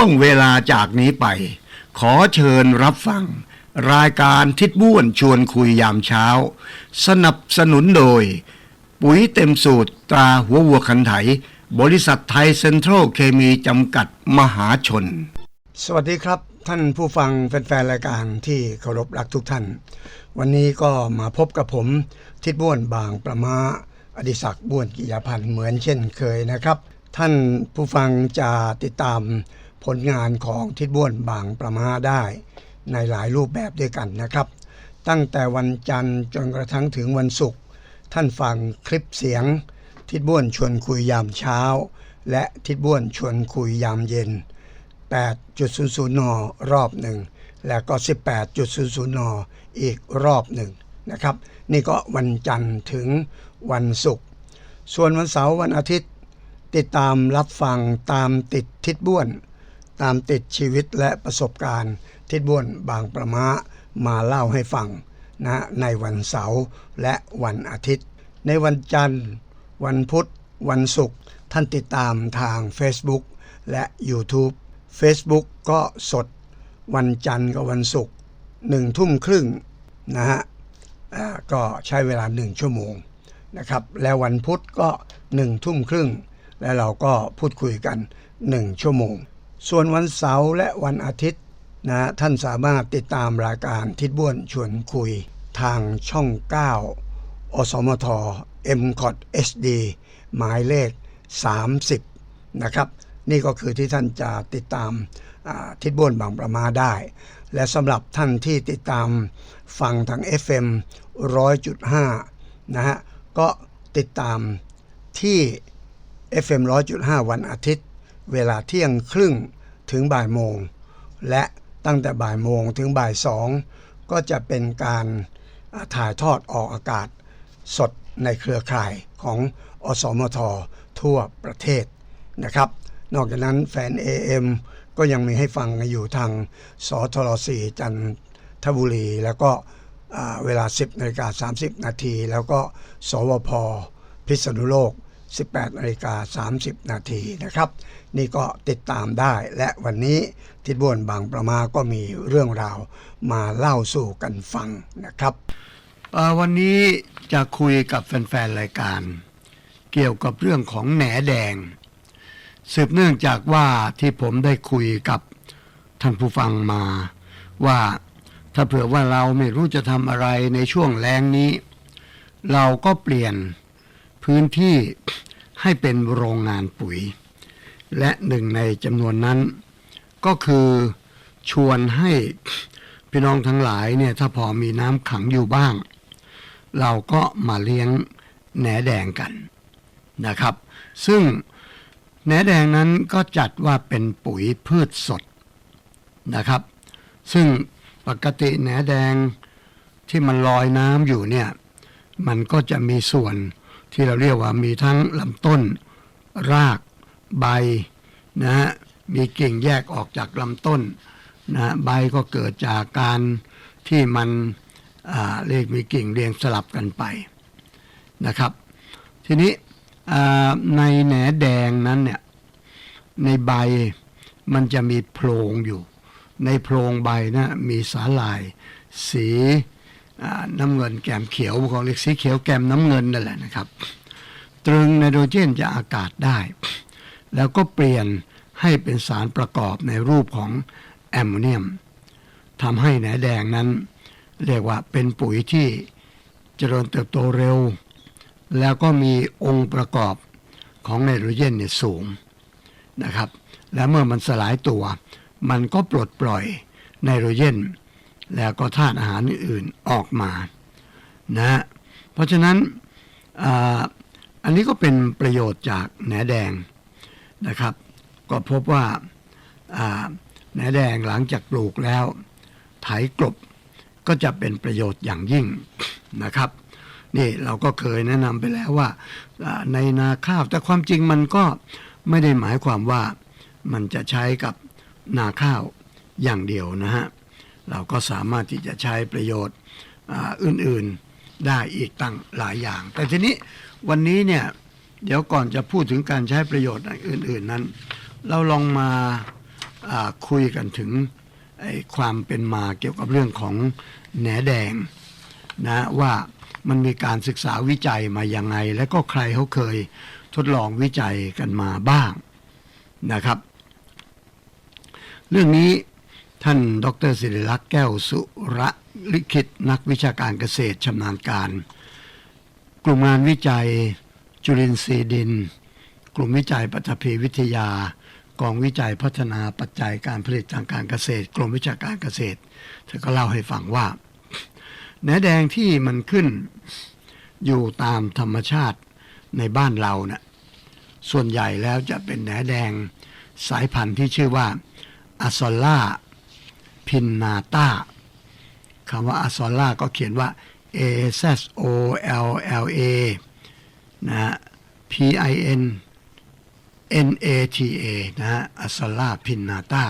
ช่วงเวลาจากนี้ไป ขอเชิญรับฟัง รายการทิศบ้วนชวนคุยยามเช้า สนับสนุนโดย ปุ๋ยเต็มสูตรตราหัววัวคันไถ บริษัทไทยเซ็นทรัลเคมีจำกัดมหาชน สวัสดีครับท่านผู้ฟังแฟนๆรายการที่เคารพรักทุกท่าน วันนี้ก็มาพบกับผมทิศบ้วนบางประมาอดิศักดิ์บ้วนกิยาพันธ์เหมือนเช่นเคยนะครับ ท่านผู้ฟังจะติดตาม ผลงานของทิศบ้วนบางประมาได้ในหลายรูปแบบด้วยกันนะครับ ตั้งแต่วันจันทร์จนกระทั่งถึงวันศุกร์ท่านฟังคลิปเสียง ทิศบ้วนชวนคุยยามเช้า และทิศบ้วนชวนคุยยามเย็น 8.00 น รอบหนึ่ง แล้วก็ 18.00 น อีกรอบหนึ่งนะครับ นี่ก็วันจันทร์ถึงวันศุกร์ส่วนวันเสาร์วันอาทิตย์ ติดตามรับฟังตามติดทิศบ้วน ตามติดชีวิตและประสบการณ์ ทิศบ้วนบางประมามาเล่าให้ฟังนะในวันเสาร์และวันอาทิตย์ ในวันจันทร์ วันพุธ วันศุกร์ท่านติดตามทาง Facebook และ YouTube Facebook ก็สด วันจันทร์กับวันศุกร์หนึ่งทุ่มครึ่งนะฮะก็ใช้เวลาหนึ่งชั่วโมงนะครับ แล้ววันพุธก็หนึ่งทุ่มครึ่ง แล้วเราก็พูดคุยกันหนึ่งชั่วโมง ส่วนวันเสาร์และวันอาทิตย์นะท่านสามารถติดตามรายการทิศบ้วนชวนคุยทางช่อง 9 อสมท m c o t HD หมายเลข 30 นะครับ นี่ก็คือที่ท่านจะติดตามทิศบ้วนบางประมาได้ และสำหรับท่านที่ติดตามฟังทาง FM 100.5 นะฮะ ก็ติดตามที่ FM 100.5 วันอาทิตย์ เวลาเที่ยงครึ่งถึงบ่ายโมง และตั้งแต่บ่ายโมงถึงบ่ายสองก็จะเป็นการถ่ายทอดออกอากาศสดในเครือข่ายของอสมททั่วประเทศนะครับ นอกจากนั้นแฟน AM ก็ยังมีให้ฟังอยู่ทางสทร4จันทบุรี แล้วก็เวลา 10นาฬิกา30 นาที แล้วก็สวพพิษณุโลก 18นาฬิกา30 นาทีนะครับ นี่ก็ติดตามได้และวันนี้ทิดบวนบางประมาก็มีเรื่องราวมาเล่าสู่กันฟังนะครับ วันนี้จะคุยกับแฟนๆ รายการ เกี่ยวกับเรื่องของแหนแดง สืบเนื่องจากว่าที่ผมได้คุยกับท่านผู้ฟังมาว่าถ้าเผื่อว่าเราไม่รู้จะทำอะไรในช่วงแรงนี้ เราก็เปลี่ยน พื้นที่ให้เป็นโรงงานปุ๋ย และหนึ่งในจำนวนนั้น ก็คือชวนให้พี่น้องทั้งหลายเนี่ยถ้าพอมีน้ำขังอยู่บ้าง เราก็มาเลี้ยงแหนแดงกันนะครับ ซึ่งแหนแดงนั้นก็จัดว่าเป็นปุ๋ยพืชสดนะครับ ซึ่งปกติแหนแดงที่มันลอยน้ำอยู่เนี่ย มันก็จะมีส่วน ที่เราเรียกว่ามีทั้งลำต้น รากใบนะฮะมีกิ่งแยกออกจากลำต้นนะใบก็เกิดจากการที่มันเรียกมีกิ่งเรียงสลับกันไปนะครับ ทีนี้ในแหนแดงนั้นเนี่ยในใบมันจะมีโพรงอยู่ ในโพรงใบนะมีสาหลาย สี น้ำเงินแกมเขียวของเรียกสีเขียวแกมน้ำเงินนั่นแหละนะครับ ตรึงไนโตรเจนจากอากาศได้ แล้วก็เปลี่ยนให้เป็นสารประกอบในรูปของแอมโมเนียมทำให้แหนแดงนั้น เรียกว่าเป็นปุ๋ยที่เจริญเติบโตเร็ว แล้วก็มีองค์ประกอบของไนโตรเจนเนี่ยสูงนะครับ และเมื่อมันสลายตัว มันก็ปลดปล่อยไนโตรเจน แล้วก็ธาตุอาหารอื่นๆออกมานะเพราะฉะนั้นอ,อันนี้ก็เป็นประโยชน์จากแหนแดงนะครับ ก็พบว่าแหนแดงหลังจากปลูกแล้วไถกลบก็จะเป็นประโยชน์อย่างยิ่งนะครับนี่เราก็เคยแนะนำไปแล้วว่าในนาข้าวแต่ความจริงมันก็ไม่ได้หมายความว่ามันจะใช้กับนาข้าวอย่างเดียวนะฮะ เราก็สามารถที่จะใช้ประโยชน์อื่นๆได้อีกตั้งหลายอย่าง แต่ทีนี้วันนี้เนี่ยเดี๋ยวก่อนจะพูดถึงการใช้ประโยชน์อื่น ๆนั้น เราลองมาคุยกันถึงความเป็นมาเกี่ยวกับเรื่องของแหนแดงนะว่ามันมีการศึกษาวิจัยมาอย่างไง และก็ใครเขาเคยทดลองวิจัยกันมาบ้างนะครับ เรื่องนี้ ท่านดรศิริลักษ์แก้วสุระลิขิตนักวิชาการเกษตรชำนาญการ กลุ่มงานวิจัย จุลินทรีย์ดิน กลุ่มวิจัยปัตภีวิทยา กองวิจัยพัฒนาปัจจัยการผลิตทางการเกษตร กรมวิชาการเกษตรเธอก็เล่าให้ฟังว่าแหนแดงที่มันขึ้นอยู่ตามธรรมชาติในบ้านเราเนะ่ะส่วนใหญ่แล้วจะเป็นแหนแดงสายพันธุ์ที่ชื่อว่าอซอล่า พินนาตาคำว่าอะซอล่าก็เขียนว่า A S O L L A นะ P I N N A T A นะฮะอะซอลล่าพินนาตา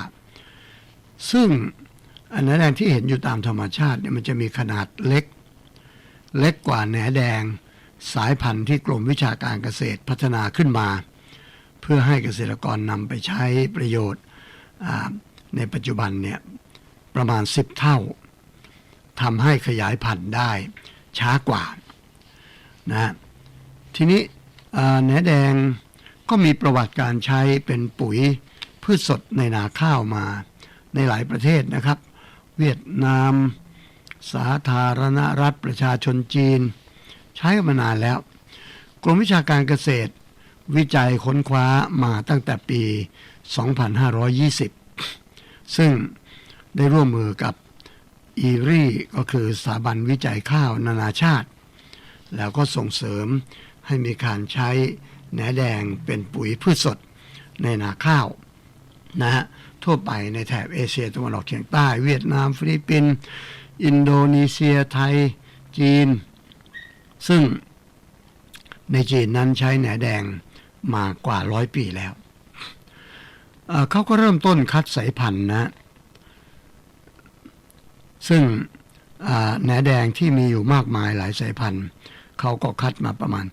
ซึ่งอันแหนแดงที่เห็นอยู่ตามธรรมชาติเนี่ยมันจะมีขนาดเล็ก เล็กกว่าแหนแดงสายพันธุ์ที่กรมวิชาการเกษตรพัฒนาขึ้นมา เพื่อให้เกษตรกรนำไปใช้ประโยชน์ในปัจจุบันเนี่ย ประมาณ 10 เท่าทำให้ขยายพันธุ์ได้ช้ากว่านะทีนี้แหนแดงก็มีประวัติการใช้เป็นปุ๋ยพืชสดในนาข้าวมาในหลายประเทศนะครับ เวียดนาม สาธารณรัฐประชาชนจีน ใช้กันมานานแล้ว กรมวิชาการเกษตร วิจัยค้นคว้ามาตั้งแต่ปี 2520 ซึ่ง ได้ร่วมมือกับอีรีก็คือสถาบันวิจัยข้าวนานาชาติ แล้วก็ส่งเสริมให้มีการใช้แหนแดงเป็นปุ๋ยพืชสดในนาข้าวนะฮะทั่วไปในแถบเอเชียตะวันออกเฉียงใต้ เวียดนามฟิลิปปินส์อินโดนีเซียไทย จีน ซึ่งในจีนนั้นใช้แหนแดงมากว่าร้อยปีแล้ว เขาก็เริ่มต้นคัดสายพันธุ์นะ ซึ่งแหนแดงที่มีอยู่มากมายหลายสายพันธุ์เขาก็คัดมาประมาณ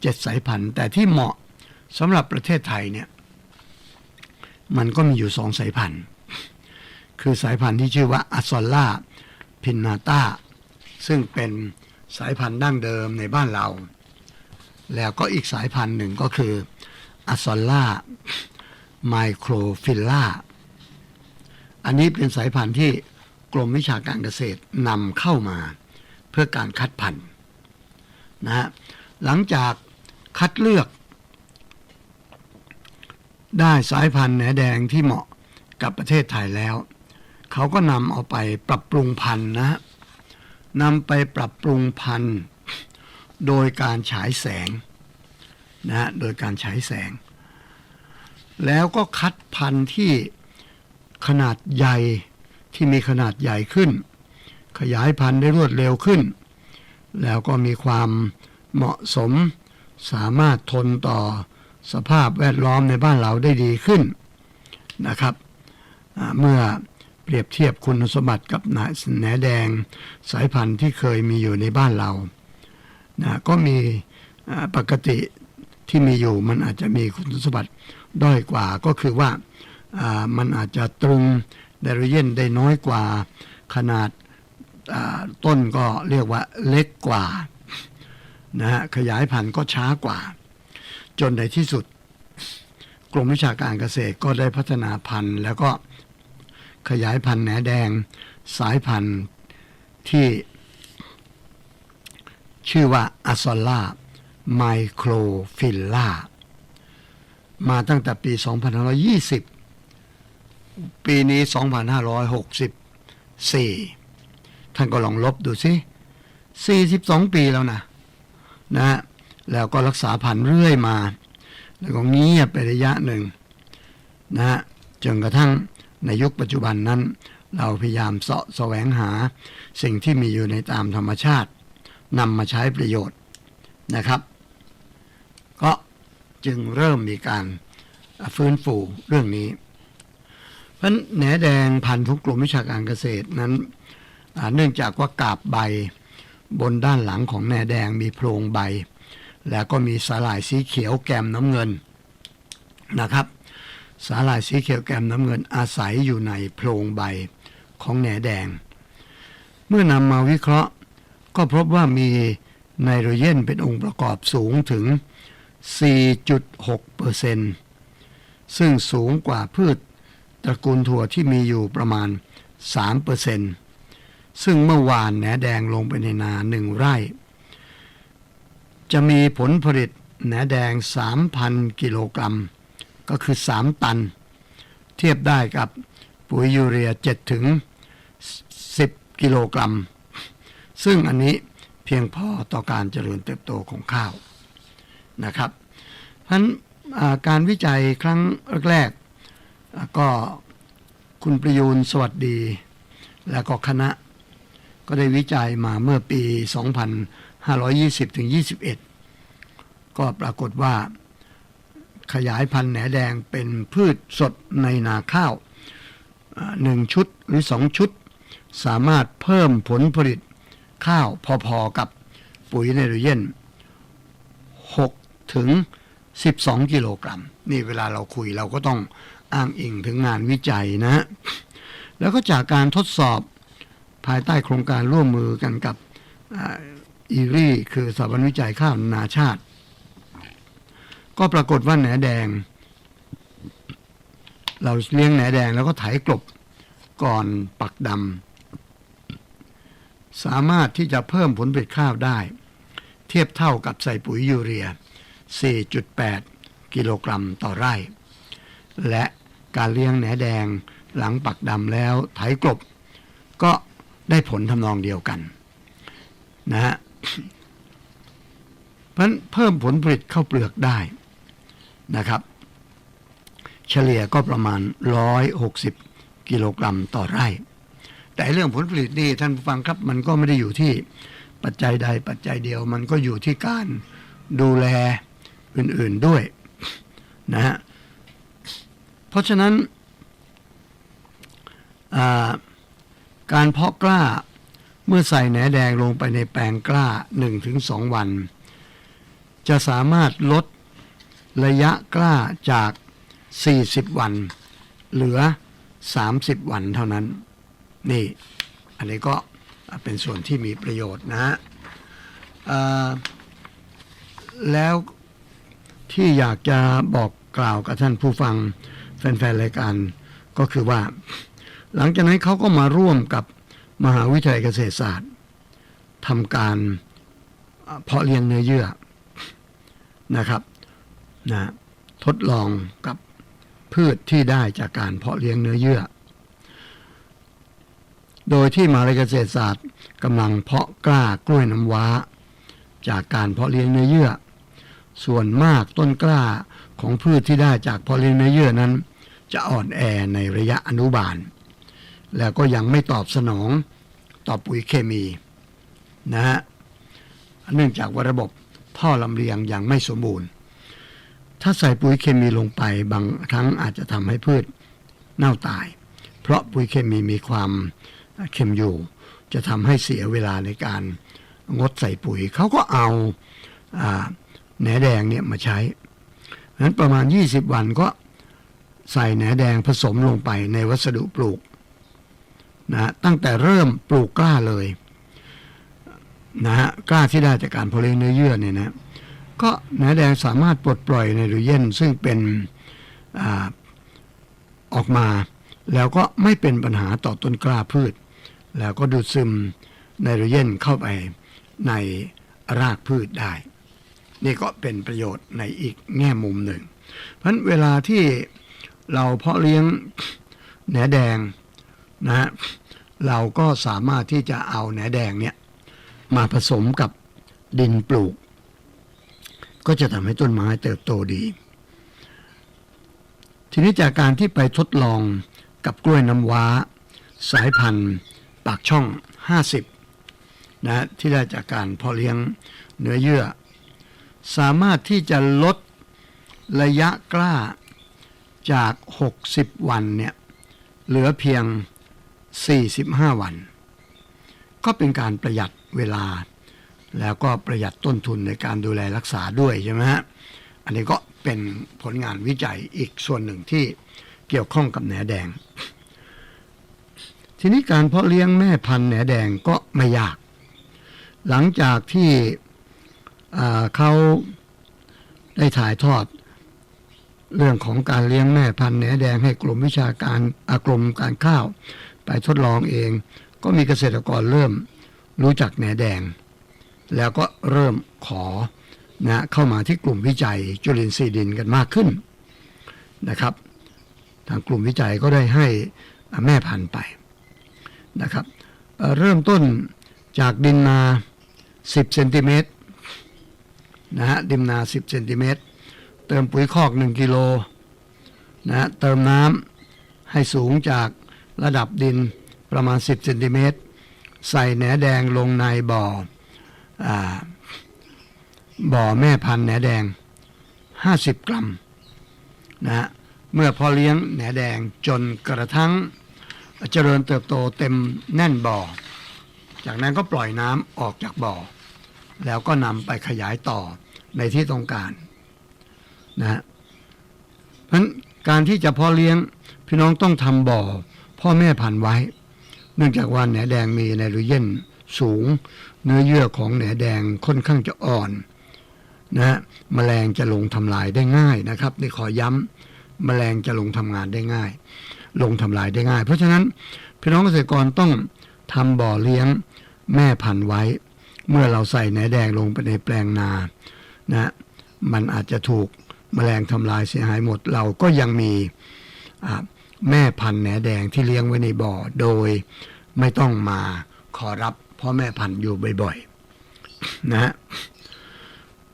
เจ็ดสายพันธุ์ แต่ที่เหมาะสำหรับประเทศไทยเนี่ย มันก็มีอยู่สองสายพันธุ์ คือสายพันธุ์ที่ชื่อว่าอัซอลล่าพินนาตาซึ่งเป็นสายพันธุ์ดั้งเดิมในบ้านเรา แล้วก็อีกสายพันธุ์หนึ่งก็คืออัซอลล่าไมโครฟิลล่าอันนี้เป็นสายพันธุ์ที่ กรมวิชาการเกษตรนำเข้ามาเพื่อการคัดพันธุ์นะฮะหลังจากคัดเลือก ได้สายพันธุ์แหนแดงที่เหมาะกับประเทศไทยแล้ว เขาก็นำเอาไปปรับปรุงพันธุ์นะฮะนำไปปรับปรุงพันธุ์ โดยการฉายแสงนะฮะโดยการฉายแสง แล้วก็คัดพันธุ์ที่ขนาดใหญ่ ที่มีขนาดใหญ่ขึ้น ขยายพันธุ์ได้รวดเร็วขึ้น แล้วก็มีความเหมาะสม สามารถทนต่อสภาพแวดล้อมในบ้านเราได้ดีขึ้นนะครับเมื่อเปรียบเทียบคุณสมบัติกับหนาแหนแดงสายพันธุ์ที่เคยมีอยู่ในบ้านเรานะก็มีปกติที่มีอยู่มันอาจจะมีคุณสมบัติด้อยกว่าก็คือว่าอ่ามันอาจจะตรึง ไดโรเจนได้น้อยกว่า ขนาดต้นก็เรียกว่าเล็กกว่านะฮะขยายพันธุ์ก็ช้ากว่า จนในที่สุด กรมวิชาการเกษตรก็ได้พัฒนาพันธุ์ แล้วก็ขยายพันธุ์แหนแดงสายพันธุ์ที่ ชื่อว่าอัซอลล่าไมโครฟิลล่ามาตั้งแต่ปี 2520 ปีนี้ 2564 ท่านก็ลองลบดูสิ42 ปีแล้วนะนะแล้วก็รักษาพันเรื่อยมา แล้วก็เงียบไประยะหนึ่งนะฮะจนกระทั่งในยุคปัจจุบันนั้น เราพยายามเสาะแสวงหาสิ่งที่มีอยู่ในตามธรรมชาตินำมาใช้ประโยชน์นะครับ ก็จึงเริ่มมีการฟื้นฟูเรื่องนี้ เพราะแหนแดงพันธุ์ของกลุ่มวิชาการเกษตรนั้นเนื่องจากว่ากาบใบบนด้านหลังของแหนแดงมีโพรงใบ แล้วก็มีสาหร่ายสีเขียวแกมน้ำเงินนะครับ สาหร่ายสีเขียวแกมน้ำเงินอาศัยอยู่ในโพรงใบของแหนแดง เมื่อนำมาวิเคราะห์ ก็พบว่ามีไนโตรเจนเป็นองค์ประกอบสูงถึง 4.6เปอร์เซนซึ่งสูงกว่าพืช ตระกูลถั่วที่มีอยู่ประมาณ3เปอร์เซนซึ่งเมื่อวานแหนแดงลงไปในนาหนึ่งไร่ จะมีผลผลิตแหนแดง 3,000 กิโลกรัม ก็คือ 3 ตัน เทียบได้กับปุ๋ยยูเรีย7ถึง10 กิโลกรัม ซึ่งอันนี้เพียงพอต่อการเจริญเติบโตของข้าวนะครับเพราะฉะนั้นการวิจัยครั้งแรก ๆอ่าก็คุณประยูนสวัสดี และก็คณะ ก็ได้วิจัยมาเมื่อปี 2520 ถึง 21 ก็ปรากฏว่าขยายพันธุ์แหนแดงเป็นพืชสดในนาข้าวหนึ่งชุดหรือสองชุด สามารถเพิ่มผลผลิตข้าวพอๆกับปุ๋ยไนโตรเจน6ถึง 12 กิโลกรัม นี่เวลาเราคุยเราก็ต้อง อ้างอิงถึงงานวิจัยนะฮะแล้วก็จากการทดสอบภายใต้โครงการร่วมมือกันกับอีรีคือสถาบันวิจัยข้าวนานาชาติ ก็ปรากฏว่าแหนแดง เราเลี้ยงแหนแดงแล้วก็ไถกลบก่อนปักดำสามารถที่จะเพิ่มผลผลิตข้าวได้ เทียบเท่ากับใส่ปุ๋ยยูเรีย 4.8 กิโลกรัมต่อไร่ และ การเลี้ยงแหนแดง หลังปักดำแล้วไถกลบ ก็ได้ผลทำนองเดียวกันนะฮะเพราะเพิ่มผลผลิตข้าวเปลือกได้นะครับ เฉลี่ยก็ประมาณ 160 กิโลกรัมต่อไร่ แต่เรื่องผลผลิตนี่ท่านผู้ฟังครับมันก็ไม่ได้อยู่ที่ปัจจัยใดปัจจัยเดียว มันก็อยู่ที่การดูแลอื่นๆด้วยนะฮะ เพราะฉะนั้นาการเพาะกล้าเมื่อใส่แหนแดงลงไปในแปลงกล้า 1-2 วัน จะสามารถลดระยะกล้าจาก 40 วัน เหลือ 30 วันเท่านั้น นี่ อันนี้ก็เป็นส่วนที่มีประโยชน์นะฮะแล้วที่อยากจะบอกกล่าวกับท่านผู้ฟัง แฟนๆรายการก็คือว่า หลังจากนั้นเขาก็มาร่วมกับมหาวิทยาลัยเกษตรศาสตร์ทำการเพาะเลี้ยงเนื้อเยื่อนะครับนะทดลองกับพืชที่ได้จากการเพาะเลี้ยงเนื้อเยื่อ โดยที่มหาวิทยาลัยเกษตรศาสตร์กำลังเพาะกล้ากล้วยน้ำว้า จากการเพาะเลี้ยงเนื้อเยื่อ ส่วนมากต้นกล้าของพืชที่ได้จากเพาะเลี้ยงเนื้อเยื่อนั้น จะอ่อนแอในระยะอนุบาล แล้วก็ยังไม่ตอบสนองต่อปุ๋ยเคมีนะฮะเนื่องจากว่าระบบท่อลำเลียงยังไม่สมบูรณ์ ถ้าใส่ปุ๋ยเคมีลงไปบางครั้งอาจจะทำให้พืชเน่าตาย เพราะปุ๋ยเคมีมีความเค็มอยู่ จะทำให้เสียเวลาในการงดใส่ปุ๋ย เขาก็เอาอแหนแดงเนี่ยมาใช้เพราะฉะนั้นประมาณ 20 วันก็ ใส่แหนแดงผสมลงไปในวัสดุปลูกนะตั้งแต่เริ่มปลูกกล้าเลยนะฮะกล้าที่ได้จากการเพาะเลี้ยงเนื้อเยื่อเนี่ยนะก็แหนแดงสามารถปลดปล่อยไนโตรเจนซึ่งเป็นอาออกมา แล้วก็ไม่เป็นปัญหาต่อต้นกล้าพืช แล้วก็ดูดซึมไนโตรเจนเข้าไปในรากพืชได้ นี่ก็เป็นประโยชน์ในอีกแง่มุมหนึ่ง เพราะเวลาที่ เราเพาะเลี้ยงแหนแดงนะฮะเราก็สามารถที่จะเอาแหนแดงเนี่ยมาผสมกับดินปลูก ก็จะทำให้ต้นไม้เติบโตดี ทีนี้จากการที่ไปทดลองกับกล้วยน้ำว้า สายพันธุ์ปากช่อง 50 นะที่ได้จากการเพาะเลี้ยงเนื้อเยื่อ สามารถที่จะลดระยะกล้า จาก 60 วันเนี่ยเหลือเพียง 45 วัน ก็เป็นการประหยัดเวลา แล้วก็ประหยัดต้นทุนในการดูแลรักษาด้วยใช่ไหมฮะอันนี้ก็เป็นผลงานวิจัยอีกส่วนหนึ่งที่เกี่ยวข้องกับแหนแดง ทีนี้การเพาะเลี้ยงแม่พันธุ์แหนแดงก็ไม่ยาก หลังจากที่เขาได้ถ่ายทอด เรื่องของการเลี้ยงแม่พันธุ์แหนแดงให้กลุ่มวิชาการอากรมการข้าว ไปทดลองเอง ก็มีเกษตรกรเริ่มรู้จักแหนแดง แล้วก็เริ่มขอนะเข้ามาที่กลุ่มวิจัยจุลินทรีย์ดินกันมากขึ้นนะครับ ทางกลุ่มวิจัยก็ได้ให้แม่พันธุ์ไปนะครับเริ่มต้นจากดินนา 10 เซนติเมตรนะฮะดินนา 10 เซนติเมตร ติมปุ๋ยคอก1กิโลนะเติมน้ำให้สูงจากระดับดินประมาณ 10เซนติเมตรใส่แหนแดงลงในบ่ออบ่อแม่พันธุ์แหนแดง 50 กรัมนะเมื่อพอเลี้ยงแหนแดงจนกระทั่งเจริญเติบโตเต็มแน่นบ่อ จากนั้นก็ปล่อยน้ำออกจากบ่อ แล้วก็นำไปขยายต่อในที่ต้องการ นะฮะเพราะนั้นการที่จะพาะเลี้ยงพี่น้องต้องทำบ่อ พ่อแม่พันไว้ เนื่องจากว่าแหนแดงมีไนโตรเจนสูง เนื้อเยื่อของแหนแดงค่อนข้างจะอ่อนนะฮะแมลงจะลงทำลายได้ง่ายนะครับนี่ขอย้ำแมลงจะลงทำงานได้ง่าย ลงทำลายได้ง่าย เพราะฉะนั้นพี่น้องเกษตรกรต้องทำบ่อเลี้ยงแม่พันธุ์ไว้ เมื่อเราใส่แหนแดงลงไปในแปลงนานะมันอาจจะถูก แมลงทำลายเสียหายหมด เราก็ยังมีแม่พันธุ์แหนแดงที่เลี้ยงไว้ในบ่อ โดยไม่ต้องมาขอรับพ่อแม่พันธุ์อยู่บ่อยๆนะฮะ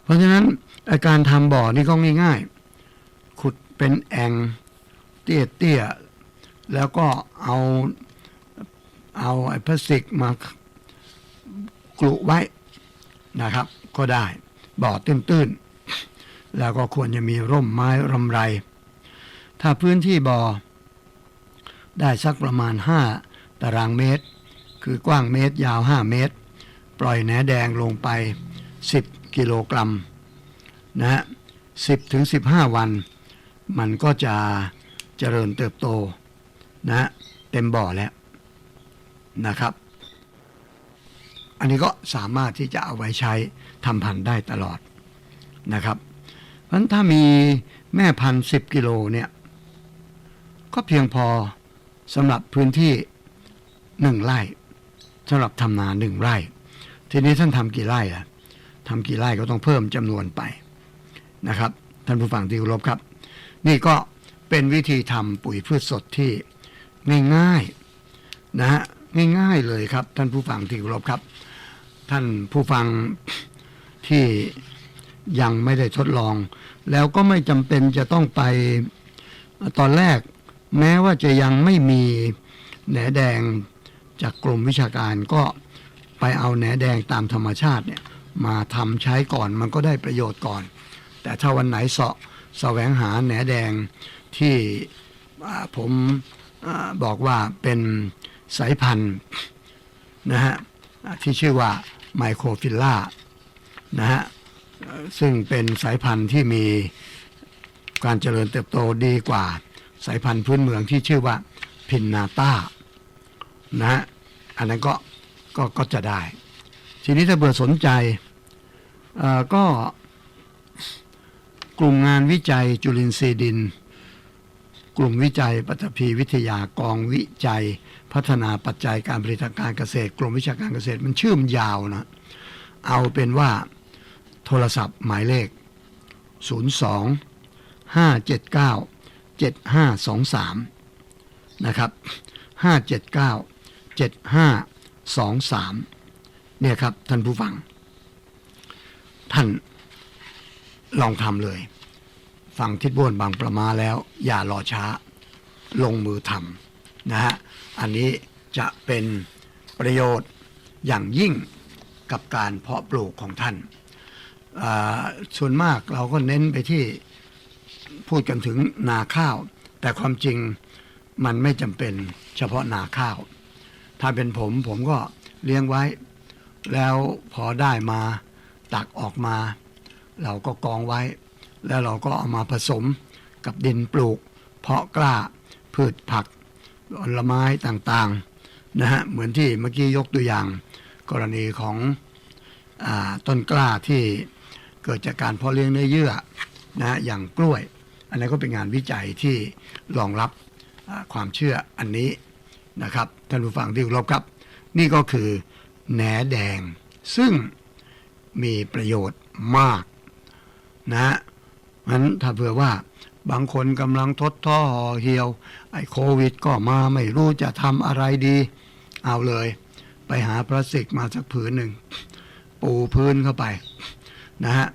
เพราะฉะนั้นอาการทำบ่อนี่ก็ง่ายๆ ขุดเป็นแอ่งเตี้ยๆ แล้วก็เอาเอาไอ้พลาสติกมากลุไว้นะครับ ก็ได้บ่อตื้นๆ แล้วก็ควรจะมีร่มไม้รำไร ถ้าพื้นที่บ่อ ได้สักประมาณ 5 ตารางเมตร คือกว้างเมตรยาว 5 เมตร ปล่อยแหนแดงลงไป 10 กิโลกรัมนะฮะ10ถึง15 วัน มันก็จะเจริญเติบโตนะฮะเต็มบ่อแล้วนะครับ อันนี้ก็สามารถที่จะเอาไว้ใช้ทำพันธุ์ได้ตลอดนะครับ เพราะฉะนั้นถ้ามีแม่พันธุ์10กิโลเนี่ย ก็เพียงพอสำหรับพื้นที่หนึ่งไร่สำหรับทำนาหนึ่งไร่ ทีนี้ท่านทำกี่ไร่อะทำกี่ไร่ก็ต้องเพิ่มจำนวนไปนะครับ ท่านผู้ฟังที่เคารพครับ นี่ก็เป็นวิธีทำปุ๋ยพืชสดที่ง่ายๆนะฮะง่ายๆเลยครับ ท่านผู้ฟังที่เคารพครับ ท่านผู้ฟังที่ ยังไม่ได้ทดลอง แล้วก็ไม่จำเป็นจะต้องไปตอนแรก แม้ว่าจะยังไม่มีแหนแดงจากกรมวิชาการก็ไปเอาแหนแดงตามธรรมชาติเนี่ยมาทำใช้ก่อนมันก็ได้ประโยชน์ก่อน แต่ถ้าวันไหนเสาะแสวงหาแหนแดงที่ผมอบอกว่าเป็นสายพันธุ์นะฮะที่ชื่อว่าไมโครฟิลล่านะฮะ ซึ่งเป็นสายพันธุ์ที่มีการเจริญเติบโตดีกว่าสายพันธุ์พื้นเมืองที่ชื่อว่าพินนาต้านะฮะอันนั้นก็ก็ก็จะได้ ทีนี้ถ้าเบื่อสนใจก็กลุ่มงานวิจัยจุลินทรีย์ดิน กลุ่มวิจัยปัตภีวิทยากองวิจัย พัฒนาปัจจัยการผลิตทางการเกษตรกรมวิชาการเกษตรมันชื่อมนยาวนะ เอาเป็นว่า โทรศัพท์หมายเลข 02 579 7523 นะครับ 579 7523 เนี่ยครับท่านผู้ฟัง ท่านลองทำเลย ฟังทิศบ้วนบางประมาแล้ว อย่ารอช้าลงมือทำนะฮะ อันนี้จะเป็นประโยชน์อย่างยิ่งกับการเพาะปลูกของท่าน ส่วนมากเราก็เน้นไปที่พูดกันถึงนาข้าว แต่ความจริงมันไม่จำเป็นเฉพาะนาข้าว ถ้าเป็นผมผมก็เลี้ยงไว้ แล้วพอได้มาตักออกมา เราก็กองไว้ แล้วเราก็เอามาผสมกับดินปลูก เพาะกล้าพืชผักผลไม้ต่างๆนะฮะเหมือนที่เมื่อกี้ยกตัวอย่าง กรณีของอต้นกล้าที่ เกิดจากการเพาะเลี้ยงเนื้อเยื่อนะอย่างกล้วย อันนี้นก็เป็นงานวิจัยที่รองรับความเชื่ออันนี้นะครับท่านผู้ฟังที่เคารพครับ นี่ก็คือแหนแดง ซึ่งมีประโยชน์มากนะฮะงั้นถ้าเผื่อว่าบางคนกำลังทดท่อห่อเหี่ยว ไอ้โควิดก็มาไม่รู้จะทำอะไรดี เอาเลย ไปหาพลาสติกมาสักผืนหนึ่ง ปูพื้นเข้าไปนะฮะ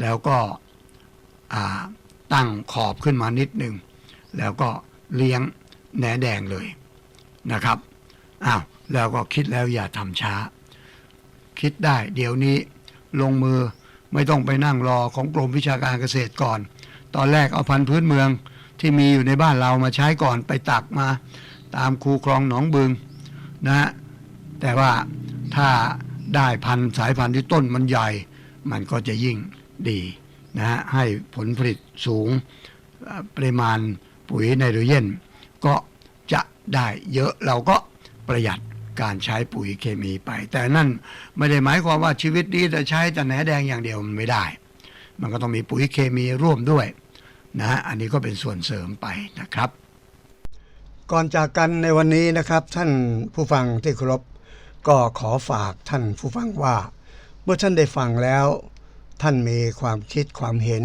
แล้วก็ตั้งขอบขึ้นมานิดหนึ่งแล้วก็เลี้ยงแหนแดงเลยนะครับอ้าวแล้วก็คิดแล้วอย่าทำช้า คิดได้เดี๋ยวนี้ลงมือไม่ต้องไปนั่งรอของกรมวิชาการเกษตรก่อน ตอนแรกเอาพันธุ์พื้นเมืองที่มีอยู่ในบ้านเรามาใช้ก่อนไปตักมาตามคูคลองหนองบึงนะฮะแต่ว่าถ้าได้พันธุ์สายพันธุ์ที่ต้นมันใหญ่ มันก็จะยิ่ง ดีนะฮะให้ผลผลิตสูงปริมาณปุ๋ยไนโตรเจนก็จะได้เยอะเราก็ประหยัดการใช้ปุ๋ยเคมีไป แต่นั่นไม่ได้หมายความว่าชีวิตนี้จะใช้แต่แหนแดงอย่างเดียวมันไม่ได้ มันก็ต้องมีปุ๋ยเคมีร่วมด้วยนะฮะอันนี้ก็เป็นส่วนเสริมไปนะครับ ก่อนจากกันในวันนี้นะครับ ท่านผู้ฟังที่เคารพก็ขอฝากท่านผู้ฟังว่า เมื่อท่านได้ฟังแล้ว ท่านมีความคิดความเห็น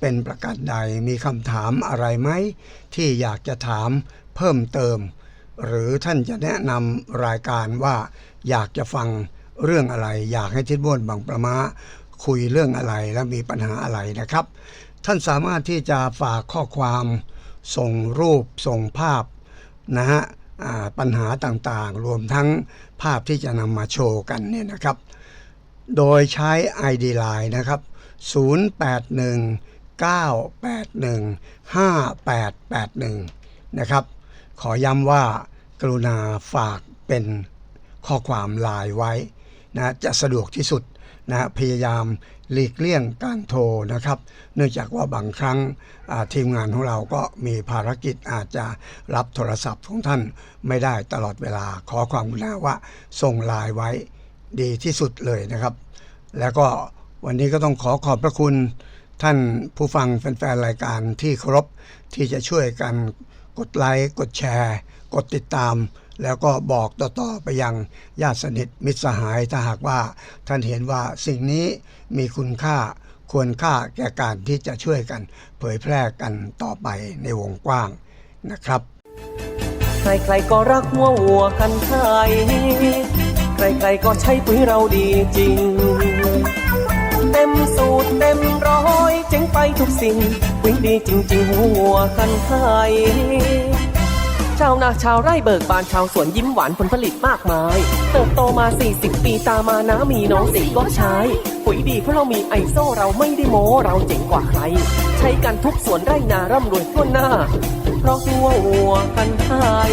เป็นประการใดมีคำถามอะไรไหม ที่อยากจะถามเพิ่มเติม หรือท่านจะแนะนำรายการว่า อยากจะฟังเรื่องอะไร อยากให้ทิศบ้วนบางประมาคุยเรื่องอะไรและมีปัญหาอะไรนะครับ ท่านสามารถที่จะฝากข้อความส่งรูปส่งภาพนะฮะปัญหาต่างๆ รวมทั้งภาพที่จะนำมาโชว์กันเนี่ยนะครับ โดยใช้ ID Line นะครับ 0819815881 นะครับ ขอย้ำว่ากรุณาฝากเป็นข้อความไลน์ไว้นะจะสะดวกที่สุดนะพยายามหลีกเลี่ยงการโทรนะครับ เนื่องจากว่าบางครั้งทีมงานของเราก็มีภารกิจอาจจะรับโทรศัพท์ของท่านไม่ได้ตลอดเวลาขอความกรุณาว่าส่งไลน์ไว้ ดีที่สุดเลยนะครับ แล้วก็วันนี้ก็ต้องขอขอบพระคุณท่านผู้ฟังแฟนๆรายการที่เคารพที่จะช่วยกันกดไลค์กดแชร์ กดติดตาม แล้วก็บอกต่อๆไปยังญาติสนิทมิตรสหายถ้าหากว่าท่านเห็นว่าสิ่งนี้มีคุณค่าควรค่าแก่การที่จะช่วยกัน เผยแพร่กันต่อไปในวงกว้างนะครับ ใครๆก็รักหัววัวกันไทย ใครๆก็ใช้ปุ๋ยเราดีจริง เต็มสูตรเต็มร้อยเจ๋งไปทุกสิ่ง ปุ๋ยดีจริง ๆหัววัวกันไทยชาวนาชาวไร่เบิกบานชาวสวนยิ้มหวานผลผลิตมากมาย เติบโตมา 40 ปีตามานะมีน้องสิก็ใช้ ปุ๋ยดีเพราะเรามีไอโซเราไม่ได้โม้เราเจ๋งกว่าใคร ใช้กันทุกสวนไร่นาร่ำรวยทั่วหน้า เพราะหัววัวกันไทย